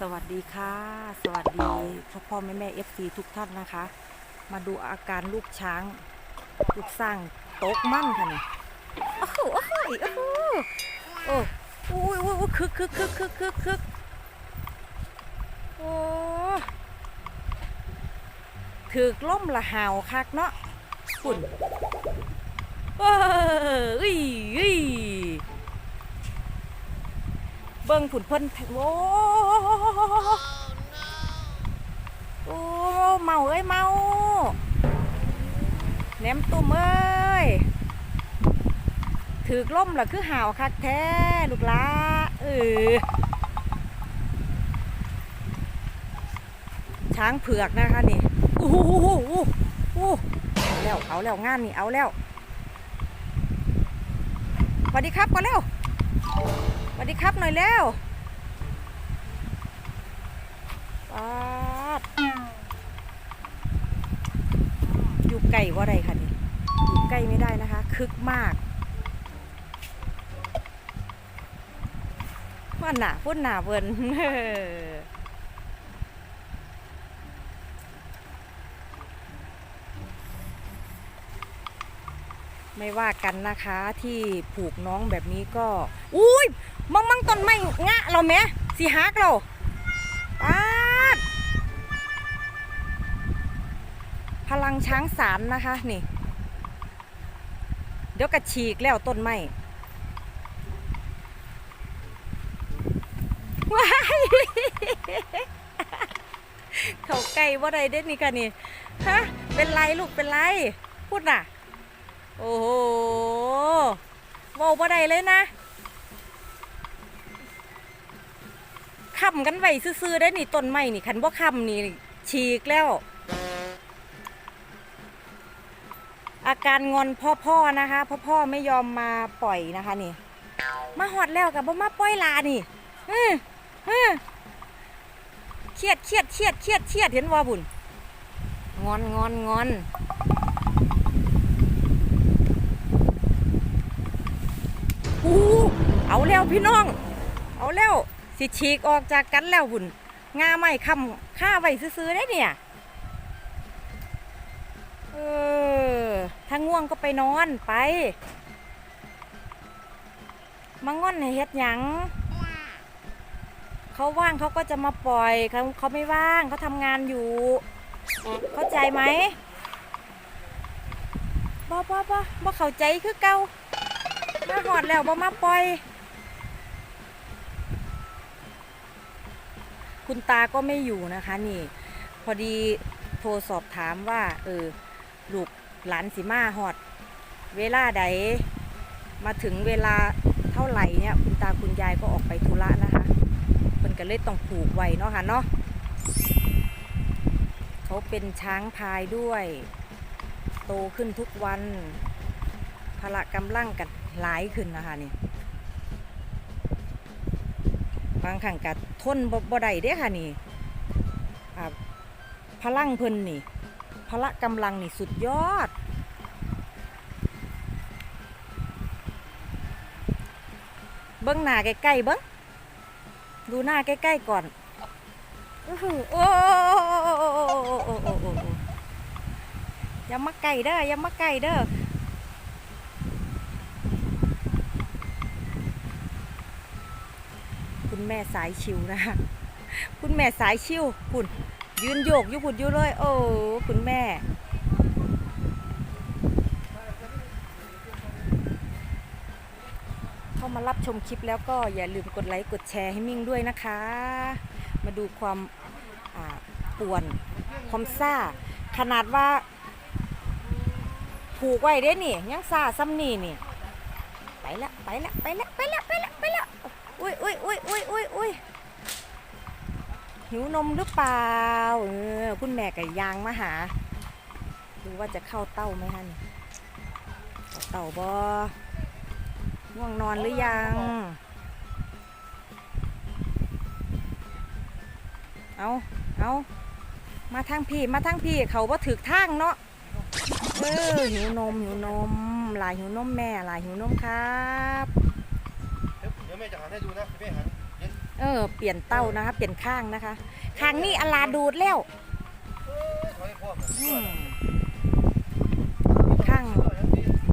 สวัสดีค่ะ สวัสดีพ่อพ่อแม่แม่เอฟซีทุกท่านนะคะ มาดูอาการลูกช้าง ลูกสร้างโต๊กมั่นค่ะนี่โอ้โหโอ้โหโอ้โหโอ้โอ้โอ้โอ้ยคึกคึกคึกคึกคึกคึกโอ้ถือกล่มละหาวคักเนาะฝุ่นเอ้ยอุ้ยอุ้ย เบิ่งผุนเพิ่นโอ้โอ้เมาเอ้ยเมาแหนมตุ่มเอ้ยถือกล่มล่ะคือห่าวคักแท้ลูกหละเออช้างเผือกนะคะนี่โอ้โหโอ้โหโอ้โหเอาแล้ว เอาแล้วงานนี่เอาแล้วสวัสดีครับก่อนเร็ว วัสดีครับหน่อยแล้วป๊าดอยู่ไก่ว่าไรคะนี่อยู่ใกล้ไม่ได้นะคะ คึกมากว่าหนาพุ่นหนาเวิน ไม่ว่ากันนะคะที่ผูกน้องแบบนี้ก็ อุ้ยมังมังต้นไม้งะเราแหมสีหักเราปาดพลังช้างสารนะคะนี่ เดี๋ยวกระฉีกแล้วต้นไม้ว้ายเขาไก่ว่าไรเด็ดนี่กันนี่ฮะเป็นไรลูกเป็นไรพูดน่ะ โอ้โหว้าบ่ได้เลยนะค้ำกันไว้ซื่อๆได้นี่ต้นไม้นี่คันบ่ค้ำนี่ฉีกแล้ว อาการงอนพ่อๆนะคะพ่อๆไม่ยอมมาปล่อยนะคะนี่ มาหอดแล้วกับบ่มาปล่อยลานี่อืออือเครียดเครียดเครียดเครียดเครียดเห็นว่าบุญงอนงอนงอน อู้เอาแล้วพี่น้อง เอาแล้วสิฉีกออกจากกันแล้วหุ่นงาไม่คำค่าไว้ซื้อได้เนี่ยเออถ้าง่วงก็ไปนอนไปมาง่อนให้เฮ็ดหยังเขาว่างเขาก็จะมาปล่อยเขาเขาไม่ว่างเขาทำงานอยู่ เข้าใจไหมบ่บ่บ่บ่เข้าใจคือเก่า มาหอดแล้วบ่มาปล่อย คุณตาก็ไม่อยู่นะคะนี่ พอดีโทรสอบถามว่า เออลูกหลานสิมาหอด เวลาใดมาถึงเวลาเท่าไหร่เนี่ย คุณตาคุณยายก็ออกไปธุระนะคะเพิ่นก็เลยต้องผูกไว้เนาะค่ะเนาะเขาเป็นช้างพายด้วย โตขึ้นทุกวัน ละกำลังกันหลายขึ้นนะคะนี่บางครั้งกัทนบ่บได้เด้ค่ะนี่พลังเพิ่นนี่พละกำลังนี่สุดยอด เบิ้งหน้าใกล้ๆเบิ้งดูหน้าใกล้ๆก่อนอื้อหือโอ้โอ้โอ้โอ้โอ้โอ้อย่ามาใกล้เด้ออย่ามาใกล้เด้อ คุณแม่สายชิวนะคะคุณแม่สายชิวคุณยืนโยกอยู่คุณอยู่เลย โอ้คุณแม่ เข้ามารับชมคลิปแล้วก็อย่าลืมกดไลค์กดแชร์ให้มิ่งด้วยนะคะ มาดูความป่วนความซ่า ขนาดว่า ผูกไว้เด้นี่ ยังซ่าซ้ำนี่นี่ ไปละ ไปละ ไปละ ไปละ ไปละไปละ อุ้ยอุ้ยอุ้ยอุ้ยอุ้ยอุ้ยหิวนมหรือเปล่า เออ คุณแม่กับยางมาหา ดูว่าจะเข้าเต้าไหมฮะนี่เข้าเต้าบอง่วงนอนหรือยัง เอาเอามาทางพี่ มาทางพี่ เขาว่าถือทางเนาะ เออหิวนมหิวนม หลายหิวนมแม่ หลายหิวนมครับ แม่จะหันให้ดูนะแม่หันเออเปลี่ยนเต้านะคะเปลี่ยนข้างนะคะข้างนี้อลาดูดแล้วข้าง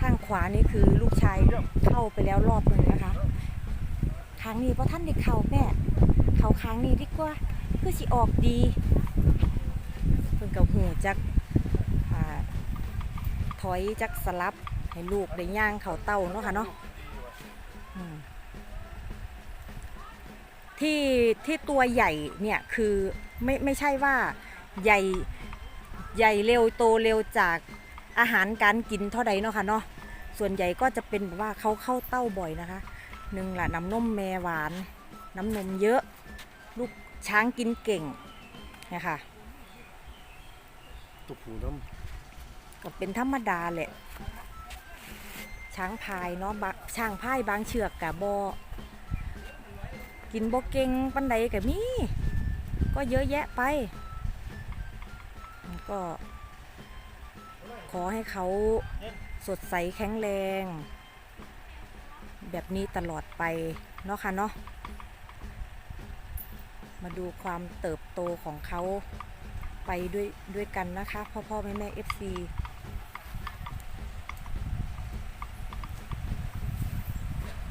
ข้างขวานี่คือลูกชายเข้าไปแล้วรอบหนึ่งนะคะข้างนี้เพราะท่านได้เข้าแม่เข้าข้างนี้ดีกว่าคือสิออกดีเพิ่นกับหูจักถอยจักสลับให้ลูกได้ย่างเข่าเต้าเนาะค่ะเนาะ ที่ที่ตัวใหญ่เนี่ยคือไม่ไม่ใช่ว่าใหญ่ใหญ่เร็วโตเร็วจากอาหารการกินเท่าใดเนาะค่ะเนาะส่วนใหญ่ก็จะเป็นแบบว่าเขาเข้าเต้าบ่อยนะคะหนึ่งละน้ำนมแม่หวาน น้ำนมเยอะ ลูกช้างกินเก่งนะคะตุกผูน้ก็เป็นธรรมดาแหละช้างพายเนาะบะช้างพายบางเชือกกับบอ กินบ่เก่งปันใดกับมีก็เยอะแยะไป ก็ ขอให้เขาสดใสแข็งแรง แบบนี้ตลอดไป เนาะค่ะเนาะมาดูความเติบโตของเขาไปด้วยด้วยกันนะคะ พ่อพ่อแม่แม่เอฟซี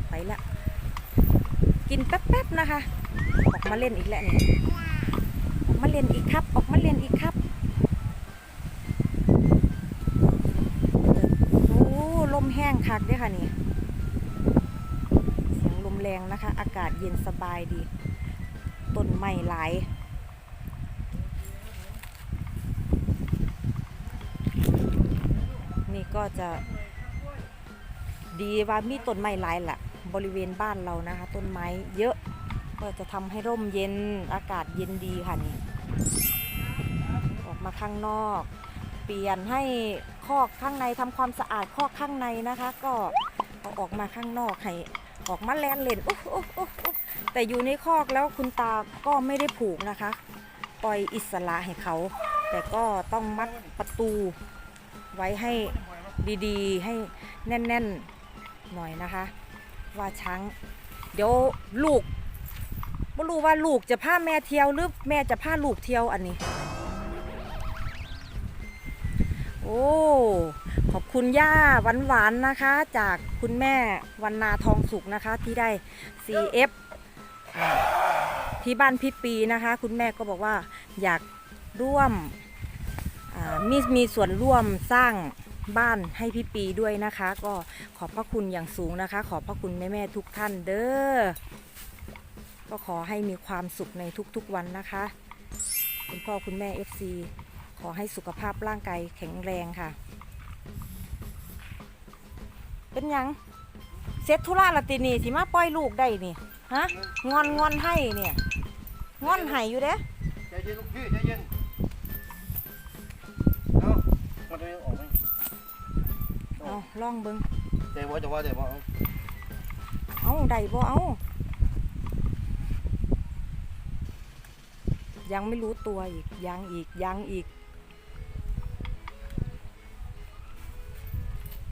ไปละ กินแป๊บๆนะคะ ออกมาเล่นอีกแล้วนี่ออกมาเล่นอีกครับ ออกมาเล่นอีกครับโอ้ลมแห้งคักด้วยค่ะนี่เสียงลมแรงนะคะ อากาศเย็นสบายดีต้นไม้หลายนี่ก็จะดีว่ามีต้นไม้หลายแหละ บริเวณบ้านเรานะคะ ต้นไม้เยอะก็จะทำให้ร่มเย็นอากาศเย็นดีค่ะนี่ออกมาข้างนอก เปลี่ยนให้คอกข้างในทำความสะอาดคอกข้างในนะคะ ก็เอาออกมาข้างนอกให้ออกมาแลนเล่นอุ๊ยอุ๊ยอุ๊ยอุ๊ยแต่อยู่ในคอกแล้วคุณตาก็ไม่ได้ผูกนะคะ ปล่อยอิสระให้เขา แต่ก็ต้องมัดประตูไว้ให้ดีๆ ให้แน่นๆ หน่อยนะคะ ว่าช้างเดี๋ยวลูกไม่รู้ว่าลูกจะพาแม่เที่ยวหรือแม่จะพาลูกเที่ยวอันนี้ โอ้ขอบคุณย่าหวานหวานๆนะคะ จากคุณแม่วันนาทองสุกนะคะ ที่ได้ CF อ่าที่บ้านพี่ปีนะคะ คุณแม่ก็บอกว่าอยากร่วมมีมีส่วนร่วมสร้าง บ้านให้พี่ปีด้วยนะคะ ก็ขอบพระคุณอย่างสูงนะคะ ขอบพระคุณแม่แม่ๆทุกท่านเด้อก็ขอให้มีความสุขในทุกๆวันนะคะ คุณพ่อคุณแม่ FC ขอให้สุขภาพร่างกายแข็งแรงค่ะ เป็นยังเซ็ตธุระละตินี่สิมาปล่อยลูกได้นี่ฮะงอนงอนให้เนี่ยงอนให้อยู่เด้ใจเย็นลูกพี่ใจเย็นเอามันจะออกไหม เอาลองเบิงใจว่าจะว่าใจว่าเอาเอาได้บ่เอายังไม่รู้ตัวอีก ยังอีก ยังอีก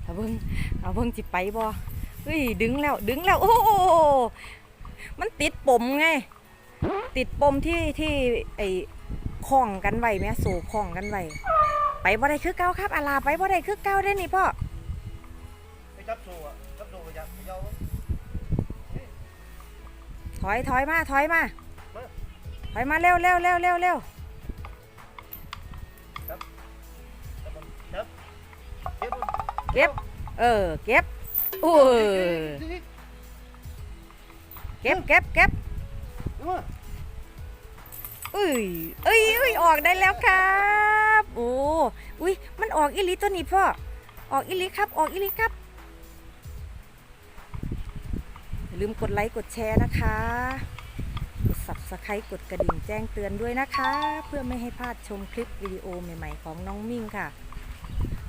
เอาเบิ่งเอาเบิ่งจิไปบ่เฮ้ยดึงแล้วดึงแล้ว โอ้โหมันติดปมไง ติดปมที่ที่ไอ้คล้องกันไว้แม่โซ่คล้องกันไว้ไปบ่ได้คือเก่าครับอาลาไปบ่ได้คือเก่าได้อนี่พ่อ ไปจับโซ่อะจับโซ่ไปยัดไปเย้าถอยถอยมาถอยมามา ถอยมาเร็วเร็วเร็วเร็วเร็วจับจับเก็บเก็บ เออ เก็บอู้เก็บเก็บเก็บมาอุ้ยเอ้ยเอ้ยออกได้แล้วครับ โอ้ อุ้ยมันออกอิลิตัวนี้พ่อ ออกอิลิครับ ออกอิลิครับ อย่าลืมกดไลค์กดแชร์นะคะกด subscribe กดกระดิ่งแจ้งเตือนด้วยนะคะ เพื่อไม่ให้พลาดชมคลิปวิดีโอใหม่ๆของน้องมิ่งค่ะ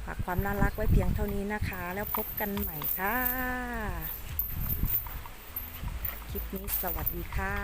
ฝากความน่ารักไว้เพียงเท่านี้นะคะ แล้วพบกันใหม่ค่ะ คลิปนี้สวัสดีค่ะ